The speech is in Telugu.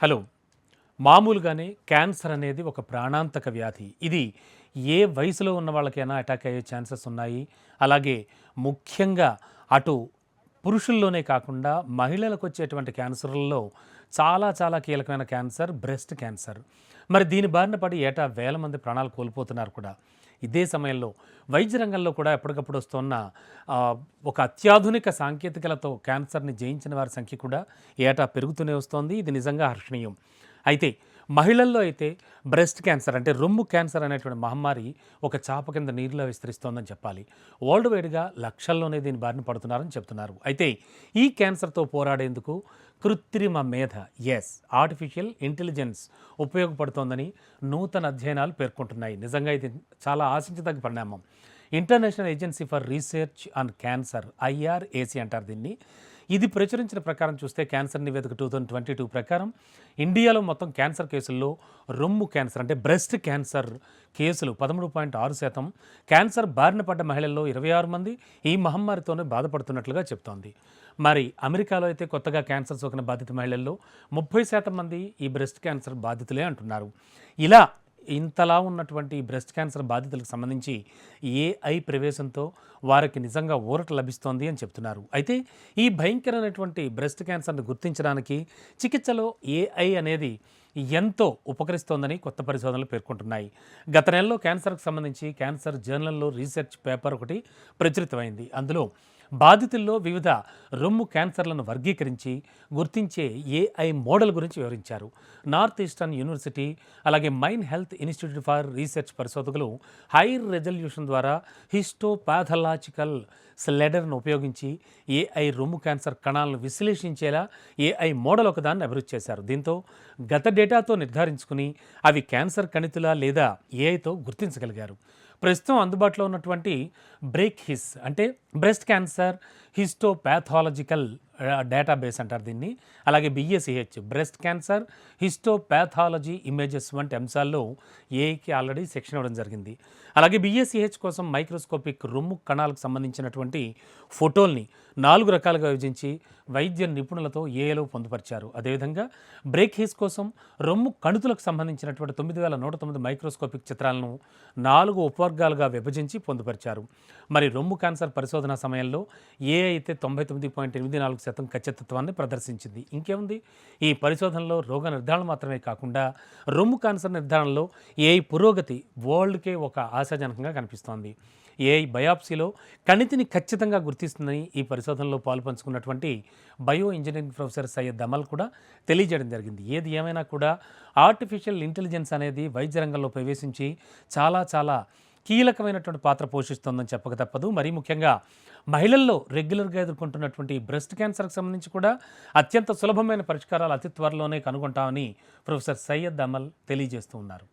హలో. మామూలుగానే క్యాన్సర్ అనేది ఒక ప్రాణాంతక వ్యాధి. ఇది ఏ వయసులో ఉన్న వాళ్ళకైనా అటాక్ అయ్యే ఛాన్సెస్ ఉన్నాయి. అలాగే ముఖ్యంగా అటు పురుషుల్లోనే కాకుండా మహిళలకు వచ్చేటువంటి క్యాన్సర్లలో చాలా చాలా కీలకమైన క్యాన్సర్ బ్రెస్ట్ క్యాన్సర్. మరి దీని బారిన పడి ఏటా వేల మంది ప్రాణాలు కోల్పోతున్నారు కూడా. ఇదే సమయంలో వైద్య రంగంలో కూడా ఎప్పటికప్పుడు వస్తున్న ఒక అత్యాధునిక సాంకేతికలతో క్యాన్సర్ని జయించిన వారి సంఖ్య కూడా ఏటా పెరుగుతూనే వస్తోంది. ఇది నిజంగా హర్షణీయం. అయితే మహిళల్లో అయితే బ్రెస్ట్ క్యాన్సర్ అంటే రొమ్ము క్యాన్సర్ అనేటువంటి మహమ్మారి ఒక చాప కింద నీరులో విస్తరిస్తోందని చెప్పాలి. వరల్డ్ వైడ్గా లక్షల్లోనే దీని బారిన పడుతున్నారని చెప్తున్నారు. అయితే ఈ క్యాన్సర్తో పోరాడేందుకు కృత్రిమ మేధ ఎస్ ఆర్టిఫిషియల్ ఇంటెలిజెన్స్ ఉపయోగపడుతోందని నూతన అధ్యయనాలు పేర్కొంటున్నాయి. నిజంగా ఇది చాలా ఆశించదగ్గ పరిణామం. International agency for research on cancer IARC అంటారు దీన్ని. ఇది ప్రచురించిన ప్రకారం చూస్తే క్యాన్సర్ నివేదిక టూ థౌజండ్ ట్వంటీ టూ ప్రకారం ఇండియాలో మొత్తం క్యాన్సర్ కేసుల్లో రొమ్ము క్యాన్సర్ అంటే బ్రెస్ట్ క్యాన్సర్ కేసులు పదమూడు పాయింట్ ఆరు శాతం. క్యాన్సర్ బారిన పడ్డ మహిళల్లో ఇరవై ఆరు మంది ఈ మహమ్మారితోనే బాధపడుతున్నట్లుగా చెప్తోంది. మరి అమెరికాలో అయితే కొత్తగా క్యాన్సర్ సోకిన బాధిత మహిళల్లో ముప్పై శాతం మంది ఈ బ్రెస్ట్ క్యాన్సర్ బాధితులే అంటున్నారు. ఇలా ఇంతలా ఉన్నటువంటి బ్రెస్ట్ క్యాన్సర్ బాధితులకు సంబంధించి ఏఐ ప్రవేశంతో వారికి నిజంగా ఊరట లభిస్తోంది అని చెప్తున్నారు. అయితే ఈ భయంకరమైనటువంటి బ్రెస్ట్ క్యాన్సర్ను గుర్తించడానికి చికిత్సలో ఏఐ అనేది ఎంతో ఉపకరిస్తోందని కొత్త పరిశోధనలు పేర్కొంటున్నాయి. గత నెలలో క్యాన్సర్కు సంబంధించి క్యాన్సర్ జర్నల్లో రీసెర్చ్ పేపర్ ఒకటి ప్రచురితమైంది. అందులో బాధితుల్లో వివిధ రొమ్ము క్యాన్సర్లను వర్గీకరించి గుర్తించే ఏఐ మోడల్ గురించి వివరించారు. నార్త్ ఈస్టర్న్ యూనివర్సిటీ అలాగే Maine health institute for research పరిశోధకులు హై రెజల్యూషన్ ద్వారా హిస్టోపాథలాజికల్ స్లెడర్ను ఉపయోగించి ఏఐ రొమ్ము క్యాన్సర్ కణాలను విశ్లేషించేలా ఏఐ మోడల్ ఒకదాన్ని అభివృద్ధి చేశారు. దీంతో గత డేటాతో నిర్ధారించుకుని అవి క్యాన్సర్ కణితులా లేదా ఏఐతో గుర్తించగలిగారు. ప్రస్తుతం అందుబాటులో ఉన్నటువంటి బ్రేక్ హిస్ అంటే బ్రెస్ట్ క్యాన్సర్ హిస్టోపాథాలజికల్ డేటాబేస్ అంటారు దీన్ని. అలాగే BSCH breast cancer histopathology images వంటి అంశాల్లో ఏఐకి ఆల్రెడీ శిక్షణ ఇవ్వడం జరిగింది. అలాగే బిఎస్సిహెచ్ కోసం మైక్రోస్కోపిక్ రొమ్ము కణాలకు సంబంధించినటువంటి ఫోటోల్ని నాలుగు రకాలుగా విభజించి వైద్య నిపుణులతో ఏఏలో పొందుపరిచారు. అదేవిధంగా బ్రేక్ హీస్ కోసం రొమ్ము కణుతులకు సంబంధించినటువంటి తొమ్మిది వేల నూట తొమ్మిది మైక్రోస్కోపిక్ చిత్రాలను నాలుగు ఉపవర్గాలుగా విభజించి పొందుపరిచారు. మరి రొమ్ము క్యాన్సర్ పరిశోధన సమయంలో ఏ అయితే తొంభై తొమ్మిది పాయింట్ ఎనిమిది నాలుగు శాతం ఖచ్చితత్వాన్ని ప్రదర్శించింది. ఇంకేముంది? ఈ పరిశోధనలో రోగ నిర్ధారణ మాత్రమే కాకుండా రొమ్ము క్యాన్సర్ నిర్ధారణలో ఏఐ పురోగతి వరల్డ్కే ఒక ఆశాజనకంగా కనిపిస్తోంది. ఏఐ బయాప్సీలో కణితిని ఖచ్చితంగా గుర్తిస్తుందని ఈ పరిశోధనలో పాల్పంచుకున్నటువంటి bio engineering professor Syed Amal కూడా తెలియజేయడం జరిగింది. ఏది ఏమైనా కూడా ఆర్టిఫిషియల్ ఇంటెలిజెన్స్ అనేది వైద్య రంగంలో ప్రవేశించి చాలా చాలా కీలకమైనటువంటి పాత్ర పోషిస్తోందని చెప్పక తప్పదు. మరీ ముఖ్యంగా మహిళల్లో రెగ్యులర్గా ఎదుర్కొంటున్నటువంటి బ్రెస్ట్ క్యాన్సర్కి సంబంధించి కూడా అత్యంత సులభమైన పరిష్కారాలు అతి త్వరలోనే కనుగొంటామని ప్రొఫెసర్ సయ్యద్ అమల్ తెలియజేస్తూ ఉన్నారు.